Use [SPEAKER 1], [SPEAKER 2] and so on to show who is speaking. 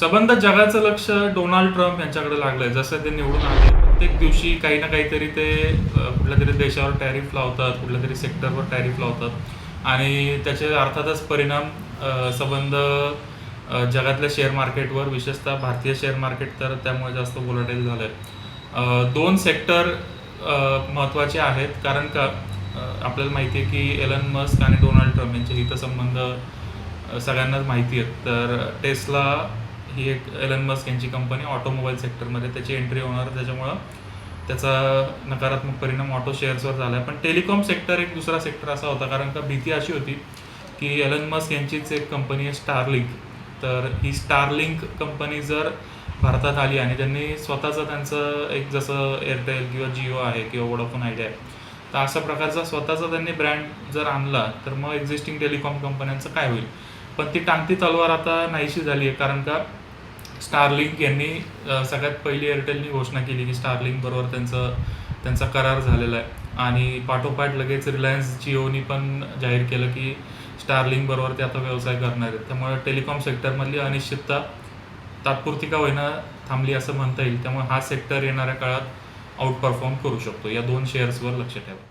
[SPEAKER 1] सबंध जगाचं लक्ष डोनाल्ड ट्रम्प यांच्याकडे लागलंय. जसं ते निवडून आले प्रत्येक दिवशी काही ना काहीतरी ते कुठल्या तरी देशावर टॅरिफ लावतात कुठल्या तरी सेक्टरवर टॅरिफ लावतात. आणि त्याचे अर्थातच परिणाम सबंध जगातल्या शेअर मार्केटवर विशेषतः भारतीय शेअर मार्केट तर त्यामुळे जास्त वोलटाईल झालं आहे दोन सेक्टर महत्त्वाचे आहेत. कारण का आपल्याला माहिती आहे की एलन मस्क आणि डोनाल्ड ट्रम्प यांचे हितसंबंध संबंध सगळ्यांनाच माहिती आहेत. तर टेस्ला ही एक एलन मस्क यांची कंपनी ऑटोमोबाईल सेक्टरमध्ये त्याची एंट्री होणार त्याच्यामुळं त्याचा नकारात्मक परिणाम ऑटो शेअर्सवर झाला आहे पण टेलिकॉम सेक्टर एक दुसरा सेक्टर असा होता कारण का भीती अशी होती की एलन मस्क यांचीच एक कंपनी आहे स्टारलिंक तर ही स्टारलिंक कंपनी जर भारतात आली आणि त्यांनी स्वतःचं त्यांचं एक जसं एअरटेल किंवा जिओ आहे किंवा वोडाफोन आयडिया आहे तर अशा प्रकारचा स्वतःचा त्यांनी ब्रँड जर आणला तर मग एक्झिस्टिंग टेलिकॉम कंपन्यांचं काय होईल? पण ती टांगती तलवार आता नाहीशी झाली आहे कारण का स्टारलिंक यांनी सगळ्यात पहिली एअरटेलनी घोषणा केली की स्टारलिंक बरोबर त्यांचं त्यांचा करार झालेला आहे. आणि पाठोपाठ लगेच रिलायन्स जिओनी पण जाहीर केलं की स्टारलिंक बरोबर ते आता व्यवसाय करणार आहेत. त्यामुळे टेलिकॉम सेक्टरमधली अनिश्चितता तात्पुरती का होईना थांबली असं म्हणता येईल. त्यामुळे हा सेक्टर येणाऱ्या काळात आउट परफॉर्म करू शकतो. या दोन शेअर्सवर लक्ष ठेवा.